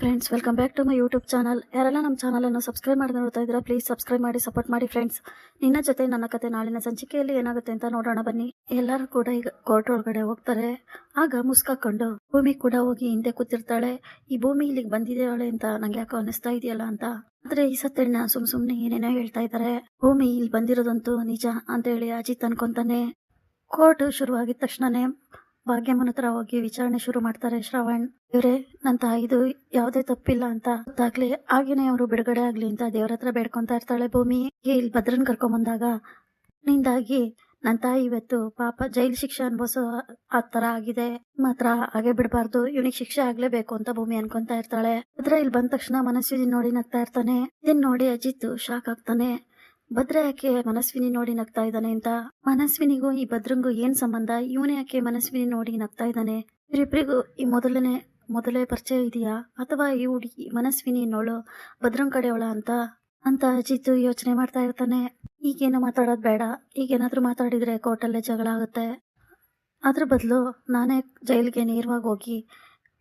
Friends welcome back to my YouTube channel ಯಾರೆಲ್ಲ ನಮ್ಮ ಚಾನಲನ್ನು ಸಬ್ಸ್ಕ್ರೈಬ್ ಮಾಡಿ ನೋಡ್ತಾ ಇದ್ದೀರಾ ಪ್ಲೀಸ್ ಸಬ್ಸ್ಕ್ರೈಬ್ ಮಾಡಿ ಸಪೋರ್ಟ್ ಮಾಡಿ ಫ್ರೆಂಡ್ಸ್ ನಿನ್ನ ಜೊತೆ ನನ್ನ ಕತೆ ನಾಳಿನ ಸಂಚಿಕೆಯಲ್ಲಿ ಏನಾಗುತ್ತೆ ಅಂತ ನೋಡೋಣ ಬನ್ನಿ. ಎಲ್ಲರೂ ಕೂಡ ಈಗ ಕೋರ್ಟ್ ಒಳಗಡೆ ಹೋಗ್ತಾರೆ. ಆಗ ಮುಸ್ಕಾಕೊಂಡು ಭೂಮಿ ಕೂಡ ಹೋಗಿ ಹಿಂದೆ ಕೂತಿರ್ತಾಳೆ. ಈ ಭೂಮಿ ಇಲ್ಲಿಗೆ ಬಂದಿದ್ದಾಳೆ ಅಂತ ನಂಗೆ ಯಾಕೋ ಅನಿಸ್ತಾ ಇದೆಯಲ್ಲ ಅಂತ. ಆದ್ರೆ ಈ ಸತ್ಯಣ್ಣ ಸುಮ್ ಸುಮ್ನೆ ಏನೇನೋ ಹೇಳ್ತಾ ಇದ್ದಾರೆ ಭೂಮಿ ಇಲ್ಲಿ ಬಂದಿರೋದಂತೂ ನಿಜ ಅಂತ ಹೇಳಿ ಅಜಿತ್ ಅನ್ಕೊಂತಾನೆ. ಕೋರ್ಟ್ ಶುರುವಾಗಿದ ತಕ್ಷಣನೇ ಭಾಗ್ಯಮ್ಮನ ಹತ್ರ ಹೋಗಿ ವಿಚಾರಣೆ ಶುರು ಮಾಡ್ತಾರೆ ಶ್ರವಣ್. ಇವ್ರೆ ನನ್ನ ತಾಯಿದು ಯಾವುದೇ ತಪ್ಪಿಲ್ಲ ಅಂತ ಗೊತ್ತಾಗ್ಲಿ. ಆಗಿನೇ ಅವರು ಬಿಡುಗಡೆ ಆಗ್ಲಿ ಅಂತ ದೇವ್ರ ಹತ್ರ ಬೇಡ್ಕೊಂತ ಇರ್ತಾಳೆ ಭೂಮಿ. ಇಲ್ಲಿ ಭದ್ರನ್ ಕರ್ಕೊಂಡ್ ಬಂದಾಗ ನಿಂದಾಗಿ ನನ್ನ ತಾಯಿ ಇವತ್ತು ಪಾಪ ಜೈಲ್ ಶಿಕ್ಷೆ ಅನುಭವಿಸೋ ಆ ತರ ಆಗಿದೆ. ಮಾತ್ರ ಹಾಗೆ ಬಿಡಬಾರ್ದು. ಇವನಿಗೆ ಶಿಕ್ಷೆ ಆಗ್ಲೇಬೇಕು ಅಂತ ಭೂಮಿ ಅನ್ಕೊಂತ ಇರ್ತಾಳೆ. ಆದ್ರೆ ಇಲ್ಲಿ ಬಂದ ತಕ್ಷಣ ಮನಸ್ವಿನಿ ನೋಡಿ ನಗ್ತಾ ಇರ್ತಾನೆ. ಇದನ್ ನೋಡಿ ಅಜಿತ್ ಶಾಕ್ ಆಗ್ತಾನೆ. ಭದ್ರ ಯಾಕೆ ಮನಸ್ವಿನಿ ನೋಡಿ ನಗ್ತಾ ಇದ್ದಾನೆ ಅಂತ. ಮನಸ್ವಿನಿಗೂ ಈ ಭದ್ರಂಗೂ ಏನ್ ಸಂಬಂಧ? ಇವನೇ ಯಾಕೆ ಮನಸ್ವಿನಿ ನೋಡಿ ನಗ್ತಾ ಇದ್ದಾನೆ? ಇವರಿಬ್ಬರಿಗೂ ಈ ಮೊದಲನೇ, ಮೊದಲೇ ಪರಿಚಯ ಇದೆಯಾ? ಅಥವಾ ಈ ಹುಡುಗಿ ಮನಸ್ವಿನಿ ನೋಳು ಭದ್ರಂಗ್ ಕಡೆಯವಳ ಅಂತ? ಅಂತ ಅಜಿತ್ ಯೋಚನೆ ಮಾಡ್ತಾ ಇರ್ತಾನೆ. ಈಗೇನು ಮಾತಾಡೋದು ಬೇಡ. ಈಗೇನಾದ್ರೂ ಮಾತಾಡಿದ್ರೆ ಕೋರ್ಟಲ್ಲೇ ಜಗಳ ಆಗುತ್ತೆ. ಅದ್ರ ಬದಲು ನಾನೇ ಜೈಲಿಗೆ ನೇರವಾಗಿ ಹೋಗಿ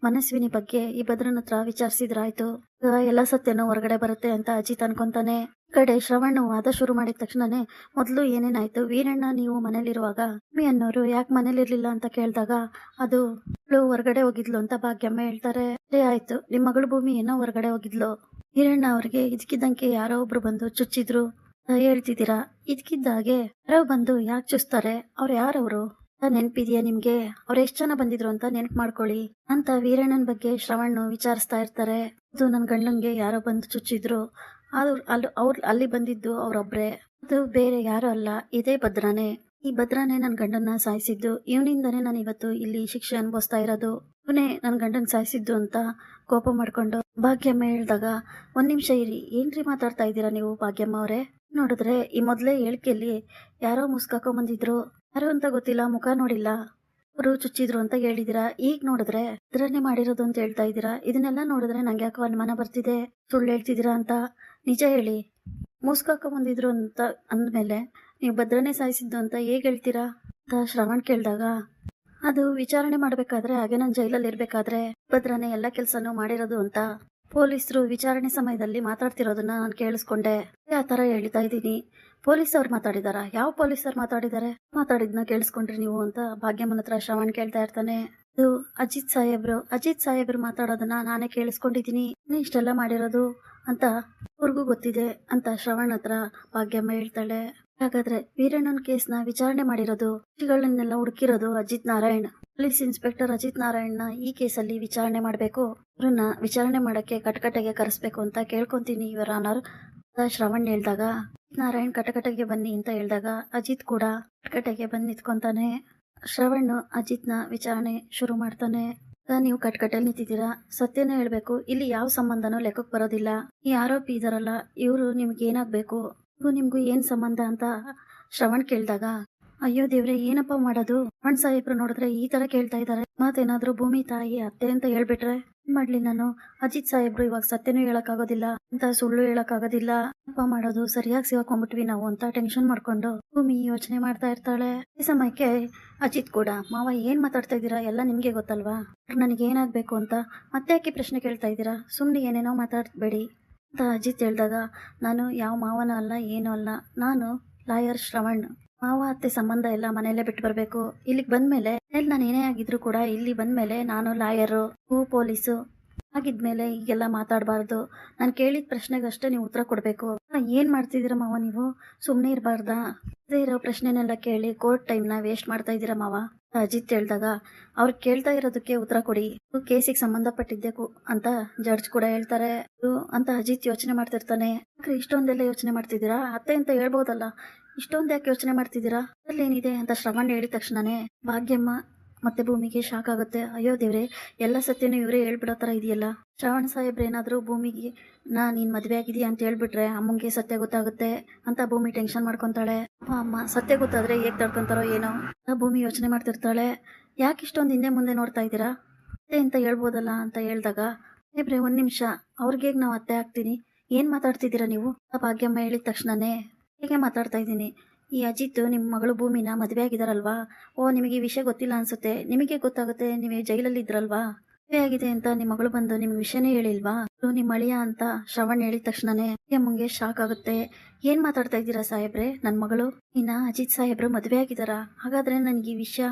ಮನಸ್ವಿನಿ ಬಗ್ಗೆ ಈ ಭದ್ರನ ಹತ್ರ ವಿಚಾರಿಸಿದ್ರಾಯ್ತು ಈಗ ಎಲ್ಲ ಸತ್ಯನೂ ಹೊರಗಡೆ ಬರುತ್ತೆ ಅಂತ ಅಜಿತ್ ಅನ್ಕೊಂತಾನೆ. ಕಡೆ ಶ್ರವಣ್ ವಾದ ಶುರು ಮಾಡಿದ ತಕ್ಷಣನೇ ಮೊದಲು ಏನೇನಾಯ್ತು? ವೀರಣ್ಣ, ನೀವು ಮನೇಲಿರುವಾಗ? ಮಮ್ಮಿ ಅನ್ನೋರು ಯಾಕೆ ಮನೇಲಿರ್ಲಿಲ್ಲ ಅಂತ ಕೇಳಿದಾಗ, ಅದು ಹೊರಗಡೆ ಹೋಗಿದ್ಲು ಅಂತ ಭಾಗ್ಯಮ್ಮ ಹೇಳ್ತಾರೆ. ಅದೇ ಆಯ್ತು ನಿಮ್ಮ ಮಗಳು ಭೂಮಿ ಏನೋ ಹೊರಗಡೆ ಹೋಗಿದ್ಲು. ವೀರಣ್ಣ ಅವ್ರಿಗೆ ಇದಕ್ಕಿದ್ದಂಗೆ ಯಾರೋ ಒಬ್ರು ಬಂದು ಚುಚ್ಚಿದ್ರು. ಹೇಳ್ತಿದ್ದೀರಾ? ಇದಕ್ಕಿದ್ದಾಗೆ ಯಾರೋ ಬಂದು ಯಾಕೆ ಚುಚ್ತಾರೆ? ಅವ್ರು ಯಾರವರು? ನೆನ್ಪಿದ್ಯಾ ನಿಮ್ಗೆ? ಅವ್ರು ಎಷ್ಟ್ ಜನ ಬಂದಿದ್ರು ಅಂತ ನೆನ್ಪು ಮಾಡ್ಕೊಳ್ಳಿ ಅಂತ ವೀರಣ್ಣನ ಬಗ್ಗೆ ಶ್ರವಣ್ ವಿಚಾರಿಸ್ತಾ ಇರ್ತಾರೆ. ಅದು ನನ್ನ ಗಂಡಂಗೆ ಯಾರೋ ಬಂದು ಚುಚ್ಚಿದ್ರು. ಅದು ಅಲ್ಲಿ ಅವ್ರು ಅಲ್ಲಿ ಬಂದಿದ್ದು ಅವ್ರೊಬ್ರೆ. ಅದು ಬೇರೆ ಯಾರು ಅಲ್ಲ, ಇದೇ ಭದ್ರನೇ. ಈ ಭದ್ರನೇ ನನ್ನ ಗಂಡನ್ನ ಸಾಯಿಸಿದ್ದು. ಇವನಿಂದನೇ ನಾನು ಇವತ್ತು ಇಲ್ಲಿ ಶಿಕ್ಷೆ ಅನುಭವಿಸ್ತಾ ಇರೋದು. ಇವನೇ ನನ್ನ ಗಂಡನ್ ಸಾಯಿಸಿದ್ದು ಅಂತ ಕೋಪ ಮಾಡ್ಕೊಂಡು ಭಾಗ್ಯಮ್ಮ ಹೇಳ್ದಾಗ, ಒಂದ್ ನಿಮಿಷ ಇರಿ, ಏನ್ರಿ ಮಾತಾಡ್ತಾ ಇದ್ದೀರಾ ನೀವು ಭಾಗ್ಯಮ್ಮ ಅವರೇ? ನೋಡಿದ್ರೆ ಈ ಮೊದಲೇ ಹೇಳಿಕೆಯಲ್ಲಿ ಯಾರೋ ಮುಸ್ಕಾಕೊಂಡ್ ಬಂದಿದ್ರು. ಯಾರು ಅಂತ ಗೊತ್ತಿಲ್ಲ, ಮುಖ ನೋಡಿಲ್ಲ. ಅವರು ಚುಚ್ಚಿದ್ರು ಅಂತ ಹೇಳಿದಿರಾ? ಈಗ ನೋಡಿದ್ರೆ ಇದ್ರನ್ನೇ ಮಾಡಿರೋದು ಅಂತ ಹೇಳ್ತಾ ಇದ್ದೀರಾ? ಇದನ್ನೆಲ್ಲ ನೋಡಿದ್ರೆ ನಂಗೆ ಯಾಕೋ ಅನುಮಾನ ಬರ್ತಿದೆ. ಸುಳ್ಳು ಹೇಳ್ತಿದ್ದೀರಾ ಅಂತ. ನಿಜ ಹೇಳಿ. ಮೂಸ್ಕಾಕ ಬಂದಿದ್ರು ಅಂತ ಅಂದಮೇಲೆ ನೀವು ಭದ್ರನೇ ಸಾಯಿಸಿದ್ದು ಅಂತ ಹೇಗೆ ಹೇಳ್ತೀರಾ ಅಂತ ಶ್ರವಣ್ ಕೇಳಿದಾಗ, ಅದು ವಿಚಾರಣೆ ಮಾಡಬೇಕಾದ್ರೆ ಹಾಗೆ ನಾನು ಜೈಲಲ್ಲಿ ಇರಬೇಕಾದ್ರೆ ಭದ್ರನೇ ಎಲ್ಲ ಕೆಲಸನೂ ಮಾಡಿರೋದು ಅಂತ ಪೊಲೀಸರು ವಿಚಾರಣೆ ಸಮಯದಲ್ಲಿ ಮಾತಾಡ್ತಿರೋದನ್ನ ನಾನು ಕೇಳಿಸ್ಕೊಂಡೆ. ಆ ಥರ ಹೇಳ್ತಾ ಇದ್ದೀನಿ. ಪೊಲೀಸ್ ಅವ್ರು ಮಾತಾಡಿದಾರ? ಯಾವ ಪೊಲೀಸ್ ಅವ್ರು ಮಾತಾಡಿದ್ದಾರೆ ಮಾತಾಡಿದ್ನ ಕೇಳಿಸ್ಕೊಂಡ್ರಿ ನೀವು ಅಂತ ಭಾಗ್ಯಮ್ಮನ ಹತ್ರ ಶ್ರವಣ್ ಕೇಳ್ತಾ ಇರ್ತಾನೆ. ಇದು ಅಜಿತ್ ಸಾಹೇಬ್ರು. ಅಜಿತ್ ಸಾಹೇಬ್ರು ಮಾತಾಡೋದನ್ನ ನಾನೇ ಕೇಳಿಸ್ಕೊಂಡಿದ್ದೀನಿ. ಇಷ್ಟೆಲ್ಲ ಮಾಡಿರೋದು ಅಂತ ಅವ್ರಿಗೂ ಗೊತ್ತಿದೆ ಅಂತ ಶ್ರವಣ್ ಹತ್ರ ಭಾಗ್ಯಮ್ಮ ಹೇಳ್ತಾಳೆ. ಹಾಗಾದ್ರೆ ವೀರಣ್ಣನ ಕೇಸ್ನ ವಿಚಾರಣೆ ಮಾಡಿರೋದು ಗಳನ್ನೆಲ್ಲ ಹುಡುಕಿರೋದು ಅಜಿತ್ ನಾರಾಯಣ್. ಪೊಲೀಸ್ ಇನ್ಸ್ಪೆಕ್ಟರ್ ಅಜಿತ್ ನಾರಾಯಣ್ನ ಈ ಕೇಸಲ್ಲಿ ವಿಚಾರಣೆ ಮಾಡಬೇಕು. ಅವ್ರನ್ನ ವಿಚಾರಣೆ ಮಾಡಕ್ಕೆ ಕಟಕಟೆಗೆ ಕರೆಸ್ಬೇಕು ಅಂತ ಕೇಳ್ಕೊಂತೀನಿ ಇವರ ಆನರ್ ಶ್ರವಣ್ ಹೇಳ್ದಾಗ ನಾರಾಯಣ್ ಕಟಕಟೆಗೆ ಬನ್ನಿ ಅಂತ ಹೇಳಿದಾಗ ಅಜಿತ್ ಕೂಡ ಕಟಕಟೆಗೆ ಬಂದು ನಿಂತ್ಕೊಂತಾನೆ. ಶ್ರವಣ್ ಅಜಿತ್ನ ವಿಚಾರಣೆ ಶುರು ಮಾಡ್ತಾನೆ. ನೀವು ಕಟ್ಕಟ್ಟಲ್ಲಿ ನಿಂತಿದ್ದೀರಾ? ಸತ್ಯನೇ ಹೇಳ್ಬೇಕು, ಇಲ್ಲಿ ಯಾವ ಸಂಬಂಧನೂ ಲೆಕ್ಕಕ್ಕೆ ಬರೋದಿಲ್ಲ. ಈ ಆರೋಪಿ ಇದಾರಲ್ಲ, ಇವರು ನಿಮ್ಗೆ ಏನಾಗ್ಬೇಕು? ನಿಮಗೂ ನಿಮ್ಗೂ ಏನ್ ಸಂಬಂಧ ಅಂತ ಶ್ರವಣ್ ಕೇಳಿದಾಗ ಅಯ್ಯೋ ದೇವ್ರೆ, ಏನಪ್ಪ ಮಾಡೋದು? ಅಣ್ಣ ಸಾಹೇಬ್ರು ನೋಡಿದ್ರೆ ಈ ತರ ಕೇಳ್ತಾ ಇದ್ದಾರೆ. ಮತ್ತೇನಾದ್ರೂ ಭೂಮಿ, ತಾಯಿ, ಅತ್ತೆ ಅಂತ ಹೇಳ್ಬಿಟ್ರೆ ಮಾಡ್ಲಿ ನಾನು? ಅಜಿತ್ ಸಾಹೇಬ್ರು ಇವಾಗ ಸತ್ಯನೂ ಹೇಳಕ್ಕಾಗೋದಿಲ್ಲ, ಅಂತ ಸುಳ್ಳು ಹೇಳಕ್ಕಾಗೋದಿಲ್ಲ. ಅಪ್ಪ ಮಾಡೋದು ಸರಿಯಾಗಿ ಸಿಗಾಕೊಂಡ್ಬಿಟ್ವಿ ನಾವು ಅಂತ ಟೆನ್ಷನ್ ಮಾಡ್ಕೊಂಡು ಭೂಮಿ ಯೋಚನೆ ಮಾಡ್ತಾ ಇರ್ತಾಳೆ. ಈ ಸಮಯಕ್ಕೆ ಅಜಿತ್ ಕೂಡ, ಮಾವ ಏನ್ ಮಾತಾಡ್ತಾ ಇದ್ದೀರಾ? ಎಲ್ಲ ನಿಮ್ಗೆ ಗೊತ್ತಲ್ವಾ? ನನಗೆ ಏನಾಗ್ಬೇಕು ಅಂತ ಮತ್ತೆ ಯಾಕೆ ಪ್ರಶ್ನೆ ಕೇಳ್ತಾ ಇದ್ದೀರಾ? ಸುಮ್ನೆ ಏನೇನೋ ಮಾತಾಡ್ಬೇಡಿ ಅಂತ ಅಜಿತ್ ಹೇಳಿದಾಗ, ನಾನು ಯಾವ ಮಾವನ ಅಲ್ಲ, ಏನೂ ಅಲ್ಲ. ನಾನು ಲಾಯರ್ ಶ್ರವಣ್. ಮಾವ, ಅತ್ತೆ ಸಂಬಂಧ ಎಲ್ಲ ಮನೆಯಲ್ಲೇ ಬಿಟ್ಟು ಬರಬೇಕು. ಇಲ್ಲಿಗೆ ಬಂದ್ಮೇಲೆ ಎಲ್ಲಿ ನಾನು ಏನೇ ಆಗಿದ್ರು ಕೂಡ ಇಲ್ಲಿ ಬಂದ್ಮೇಲೆ ನಾನು ಲಾಯರು, ಹೂ ಪೊಲೀಸು ಆಗಿದ್ಮೇಲೆ ಈಗೆಲ್ಲ ಮಾತಾಡಬಾರ್ದು. ನಾನು ಕೇಳಿದ ಪ್ರಶ್ನೆಗಷ್ಟೇ ನೀವು ಉತ್ತರ ಕೊಡಬೇಕು. ಏನು ಮಾಡ್ತಿದ್ದೀರ ಮಾವ ನೀವು? ಸುಮ್ಮನೆ ಇರಬಾರ್ದಾ? ಇರೋ ಪ್ರಶ್ನೆನೆಲ್ಲ ಕೇಳಿ ಕೋರ್ಟ್ ಟೈಮ್ನ ವೇಸ್ಟ್ ಮಾಡ್ತಾ ಇದ್ದೀರಾ ಮಾವ? ಅಜಿತ್ ಹೇಳ್ದಾಗ, ಅವ್ರು ಕೇಳ್ತಾ ಇರೋದಕ್ಕೆ ಉತ್ತರ ಕೊಡಿ. ಕೇಸಿಗೆ ಸಂಬಂಧಪಟ್ಟಿದ್ದೆ ಅಂತ ಜಡ್ಜ್ ಕೂಡ ಹೇಳ್ತಾರೆ. ಅಂತ ಅಜಿತ್ ಯೋಚನೆ ಮಾಡ್ತಿರ್ತಾನೆ. ಇಷ್ಟೊಂದೆಲ್ಲ ಯೋಚನೆ ಮಾಡ್ತಿದ್ದೀರಾ? ಅತ್ತೆ ಅಂತ ಹೇಳ್ಬೋದಲ್ಲ. ಇಷ್ಟೊಂದು ಯಾಕೆ ಯೋಚನೆ ಮಾಡ್ತಿದ್ದೀರಾ? ಏನಿದೆ ಅಂತ ಶ್ರವಣ್ ಹೇಳಿದ ತಕ್ಷಣನೇ, ಭಾಗ್ಯಮ್ಮ ಮತ್ತೆ ಭೂಮಿಗೆ ಶಾಕ್ ಆಗುತ್ತೆ. ಅಯ್ಯೋ ದೇವ್ರೆ, ಎಲ್ಲ ಸತ್ಯನೂ ಇವರೇ ಹೇಳ್ಬಿಡೋ ತರ ಇದೆಯಲ್ಲ? ಶ್ರಾವಣ ಸಾಹೇಬ್ರ ಏನಾದರೂ ಭೂಮಿಗೆ, ನಾ, ನೀನ್ ಮದುವೆ ಆಗಿದೀಯ? ಅಂತ ಹೇಳ್ಬಿಟ್ರೆ, ಅಮ್ಮಂಗೆ ಸತ್ಯ ಗೊತ್ತಾಗುತ್ತೆ ಅಂತ ಭೂಮಿ ಟೆನ್ಷನ್ ಮಾಡ್ಕೊಂತಾಳೆ. ಅಪ್ಪ, ಅಮ್ಮ, ಸತ್ಯ ಗೊತ್ತಾದ್ರೆ ಹೇಗ್ ತಡ್ಕೊಂತಾರೋ ಏನೋ? ಭೂಮಿ ಯೋಚನೆ ಮಾಡ್ತಿರ್ತಾಳೆ. ಯಾಕೆ ಇಷ್ಟೊಂದು ಹಿಂದೆ ಮುಂದೆ ನೋಡ್ತಾ ಇದ್ದೀರಾ? ಅತ್ತೆ ಅಂತ ಹೇಳ್ಬೋದಲ್ಲ ಅಂತ ಹೇಳಿದಾಗ, ಸಾಹೇಬ್ರೆ, ಒಂದು ನಿಮಿಷ, ಅವ್ರಿಗೆ ನಾವು ಅತ್ತೆ ಆಗ್ತೀನಿ ಏನು ಮಾತಾಡ್ತಿದ್ದೀರಾ ನೀವು? ಭಾಗ್ಯಮ್ಮ ಹೇಳಿದ ತಕ್ಷಣನೇ, ಹೇಗೆ ಮಾತಾಡ್ತಾ ಇದ್ದೀನಿ? ಈ ಅಜಿತ್ ನಿಮ್ಮ ಮಗಳು ಭೂಮಿನ ಮದುವೆ ಆಗಿದಾರಲ್ವಾ? ಓ, ನಿಮಗೆ ಈ ವಿಷಯ ಗೊತ್ತಿಲ್ಲ ಅನ್ಸುತ್ತೆ. ನಿಮಗೆ ಗೊತ್ತಾಗುತ್ತೆ, ನೀವು ಜೈಲಲ್ಲಿ ಇದ್ರಲ್ವಾ? ಮದುವೆ ಆಗಿದೆ ಅಂತ ನಿಮ್ಮ ಮಗಳು ಬಂದು ನಿಮ್ಗೆ ವಿಷಯನೇ ಹೇಳಿಲ್ವಾ? ನಿಮ್ ನಿಮ್ಮ ಅಳಿಯ ಅಂತ ಶ್ರವಣ್ ಹೇಳಿದ ತಕ್ಷಣನೇ ಮುಂಗೆ ಶಾಕ್ ಆಗುತ್ತೆ. ಏನ್ ಮಾತಾಡ್ತಾ ಇದ್ದೀರಾ ಸಾಹೇಬ್ರೆ? ನನ್ನ ಮಗಳು? ಇನ್ನ ಅಜಿತ್ ಸಾಹೇಬ್ರು ಮದುವೆ ಆಗಿದಾರ? ಹಾಗಾದ್ರೆ ನನಗೆ ಈ ವಿಷಯ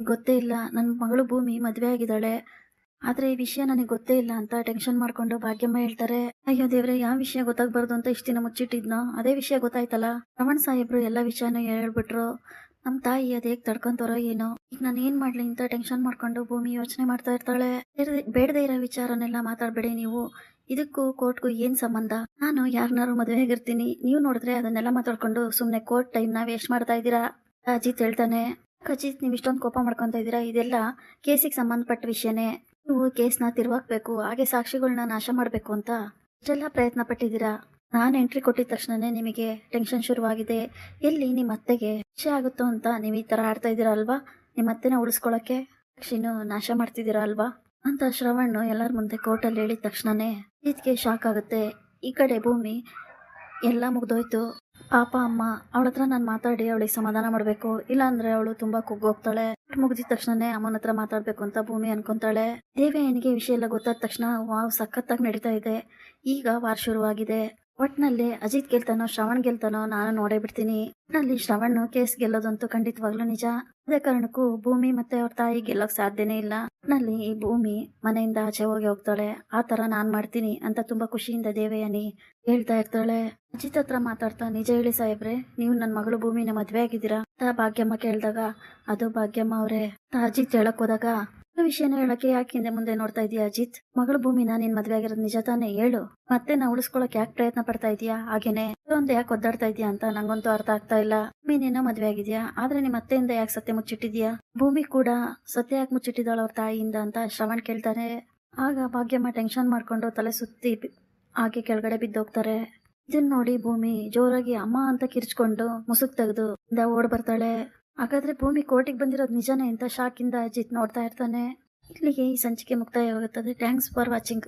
ಗೊತ್ತೇ ಇಲ್ಲ. ನನ್ನ ಮಗಳು ಭೂಮಿ ಮದುವೆ ಆಗಿದ್ದಾಳೆ. ಆದ್ರೆ ಈ ವಿಷಯ ನನಗೆ ಗೊತ್ತೇ ಇಲ್ಲ ಅಂತ ಟೆನ್ಷನ್ ಮಾಡ್ಕೊಂಡು ಭಾಗ್ಯಮ್ಮ ಹೇಳ್ತಾರೆ, ಅಯ್ಯೋ ದೇವ್ರೆ, ಯಾವ ವಿಷಯ ಗೊತ್ತಾಗ್ಬಾರ್ದು ಅಂತ ಇಷ್ಟ ದಿನ ಮುಚ್ಚಿಟ್ಟಿದ್ನೋ, ಅದೇ ವಿಷಯ ಗೊತ್ತಾಯ್ತಲ್ಲ? ರಮಣ್ ಸಾಹೇಬ್ರು ಎಲ್ಲ ವಿಷಯನೂ ಹೇಳ್ಬಿಟ್ರು, ನಮ್ ತಾಯಿ ಅದ್ ಹೇಗ್ ತಡ್ಕೊಂತಾರೋ ಏನೋ, ಈಗ ನಾನು ಏನ್ ಮಾಡ್ಲಿ ಅಂತ ಟೆನ್ಷನ್ ಮಾಡ್ಕೊಂಡು ಭೂಮಿ ಯೋಚನೆ ಮಾಡ್ತಾ ಇರ್ತಾಳೆ? ಬೇಡ್ದೆ- ಇರೋ ವಿಚಾರನೆಲ್ಲ ಮಾತಾಡ್ಬೇಡಿ ನೀವು, ಇದಕ್ಕೂ ಕೋರ್ಟ್ಗೂ ಏನ್ ಸಂಬಂಧ? ನಾನು ಯಾರನ್ನಾರು ಮದುವೆ ಆಗಿರ್ತೀನಿ ನೀವು ನೋಡಿದ್ರೆ ಅದನ್ನೆಲ್ಲ ಮಾತಾಡ್ಕೊಂಡು ಸುಮ್ನೆ ಕೋರ್ಟ್ ಟೈಮ್ನ ವೇಸ್ಟ್ ಮಾಡ್ತಾ ಇದ್ದೀರಾ? ಅಜಿತ್ ಹೇಳ್ತಾನೆ, ಅಜಿತ್, ನೀವು ಇಷ್ಟೊಂದು ಕೋಪ ಮಾಡ್ಕೊಂತ ಇದ್ದೀರಾ? ಇದೆಲ್ಲ ಕೇಸಿಗೆ ಸಂಬಂಧಪಟ್ಟ ವಿಷಯನೇ. ನೀವು ಕೇಸ್ನ ತಿರುವಾಕ್ಬೇಕು ಹಾಗೆ ಸಾಕ್ಷಿಗಳನ್ನ ನಾಶ ಮಾಡಬೇಕು ಅಂತ ಇಷ್ಟೆಲ್ಲ ಪ್ರಯತ್ನ ಪಟ್ಟಿದ್ದೀರಾ? ನಾನು ಎಂಟ್ರಿ ಕೊಟ್ಟಿದ ತಕ್ಷಣನೇ ನಿಮಗೆ ಟೆನ್ಷನ್ ಶುರುವಾಗಿದೆ. ಎಲ್ಲಿ ನಿಮ್ಮ ಅತ್ತೆಗೆ ಖುಷಿ ಆಗುತ್ತೋ ಅಂತ ನೀವು ಈ ತರ ಆಡ್ತಾ ಇದ್ದೀರಾ ಅಲ್ವಾ? ನಿಮ್ಮ ಅತ್ತೆನ ಉಳಿಸ್ಕೊಳ್ಳೋಕ್ಕೆ ಸಾಕ್ಷಿನೂ ನಾಶ ಮಾಡ್ತಿದ್ದೀರಾ ಅಲ್ವಾ? ಅಂತ ಶ್ರವಣ್ ಎಲ್ಲರ ಮುಂದೆ ಕೋರ್ಟಲ್ಲಿ ಹೇಳಿದ ತಕ್ಷಣನೇ ಇದಕ್ಕೆ ಶಾಕ್ ಆಗುತ್ತೆ. ಈ ಕಡೆ ಭೂಮಿ ಎಲ್ಲ ಮುಗ್ದೋಯ್ತು. ಪಾಪ ಅಮ್ಮ ಅವಳ ಹತ್ರ ನಾನು ಮಾತಾಡಿ ಅವಳಿಗೆ ಸಮಾಧಾನ ಮಾಡಬೇಕು. ಇಲ್ಲಾಂದ್ರೆ ಅವಳು ತುಂಬಾ ಕುಗ್ಗೋಗ್ತಾಳೆ. ಮುಗಿದ ತಕ್ಷಣನೇ ಅಮ್ಮನ ಹತ್ರ ಮಾತಾಡ್ಬೇಕು ಅಂತ ಭೂಮಿ ಅನ್ಕೊಂತಾಳೆ. ದೇವಯ್ಯನಿಗೆ ಈ ವಿಷಯ ಎಲ್ಲ ಗೊತ್ತಾದ ತಕ್ಷಣ ವಾವ್ ಸಖತ್ತಾಗಿ ನಡೀತಾ ಇದೆ. ಈಗ ವಾರ ಶುರುವಾಗಿದೆ. ಒಟ್ನಲ್ಲಿ ಅಜಿತ್ ಗೆಲ್ತಾನೋ, ಶ್ರವಣ್ ಗೆಲ್ತಾನೋ ನಾನು ನೋಡೇ ಬಿಡ್ತೀನಿ. ಒಟ್ನಲ್ಲಿ ಶ್ರವಣ್ ಕೇಸ್ ಗೆಲ್ಲೋದಂತೂ ಖಂಡಿತವಾಗ್ಲೂ ನಿಜ. ಅದೇ ಕಾರಣಕ್ಕೂ ಭೂಮಿ ಮತ್ತೆ ಅವ್ರ ತಾಯಿ ಗೆಲ್ಲಕ್ ಸಾಧ್ಯನೇ ಇಲ್ಲ. ಒಟ್ನಲ್ಲಿ ಈ ಭೂಮಿ ಮನೆಯಿಂದ ಆಚೆ ಹೋಗಿ ಹೋಗ್ತಾಳೆ. ಆ ತರ ನಾನ್ ಮಾಡ್ತೀನಿ ಅಂತ ತುಂಬಾ ಖುಷಿಯಿಂದ ದೇವಯಾನಿ ಹೇಳ್ತಾ ಇರ್ತಾಳೆ. ಅಜಿತ್ ಹತ್ರ ಮಾತಾಡ್ತಾ, ನಿಜ ಹೇಳಿ ಸಾಹೇಬ್ರೆ, ನೀವು ನನ್ನ ಮಗಳು ಭೂಮಿನ ಮದ್ವೆ ಆಗಿದ್ದೀರಾ? ಅಂತ ಭಾಗ್ಯಮ್ಮ ಕೇಳಿದಾಗ, ಅದು ಭಾಗ್ಯಮ್ಮ ಅವ್ರೆ. ಅಜಿತ್ ಹೇಳಕ್ ಹೋದಾಗ ವಿಷಯನ ಹೇಳಕ್ಕೆ ಯಾಕೆ ಹಿಂದೆ ಮುಂದೆ ನೋಡ್ತಾ ಇದೀಯ ಅಜಿತ್? ಭೂಮಿ ಭೂಮಿನ ನಿನ್ ಮದ್ವೆ ಆಗಿರೋದ್ ನಿಜ ತಾನೇ? ಹೇಳು. ಮತ್ತೆ ನಾ ಉಳಿಸ್ಕೊಳಕ್ ಯಾಕೆ ಪ್ರಯತ್ನ ಪಡ್ತಾ ಇದೀಯಾ? ಹಾಗೇನೆ. ಒಂದು ಯಾಕೆ ಒದ್ದಾಡ್ತಾ ಇದೀಯಾ ಅಂತ ನಂಗಂತೂ ಅರ್ಥ ಆಗ್ತಾ ಇಲ್ಲ. ಭೂಮಿನೇನೋ ಮದ್ವೆ ಆಗಿದ್ಯಾ? ಆದ್ರೆ ನಿಮ್ಮ ಅತ್ತೆಯಿಂದ ಯಾಕೆ ಸತ್ಯ ಮುಚ್ಚಿಟ್ಟಿದ್ಯಾ? ಭೂಮಿ ಕೂಡ ಸತ್ಯ ಯಾಕೆ ಮುಚ್ಚಿಟ್ಟಿದ್ದಾಳ ಅವ್ರ ತಾಯಿಯಿಂದ ಅಂತ ಶ್ರವಣ್ ಕೇಳ್ತಾರೆ. ಆಗ ಭಾಗ್ಯಮ್ಮ ಟೆನ್ಷನ್ ಮಾಡ್ಕೊಂಡು ತಲೆ ಸುತ್ತಿ ಹಾಗೆ ಕೆಳಗಡೆ ಬಿದ್ದೋಗ್ತಾರೆ. ಇದನ್ನ ನೋಡಿ ಭೂಮಿ ಜೋರಾಗಿ ಅಮ್ಮ ಅಂತ ಕಿರ್ಚ್ಕೊಂಡು ಮುಸುಕ್ ತೆಗೆದು ಓಡ್ ಬರ್ತಾಳೆ. ಹಾಗಾದ್ರೆ ಭೂಮಿ ಕೋರ್ಟಿಗೆ ಬಂದಿರೋದು ನಿಜನೇ ಅಂತ ಶಾಕಿಂದ ಅಜಿತ್ ನೋಡ್ತಾ ಇರ್ತಾನೆ. ಇಲ್ಲಿಗೆ ಈ ಸಂಚಿಕೆ ಮುಕ್ತಾಯವಾಗುತ್ತದೆ. Thanks for watching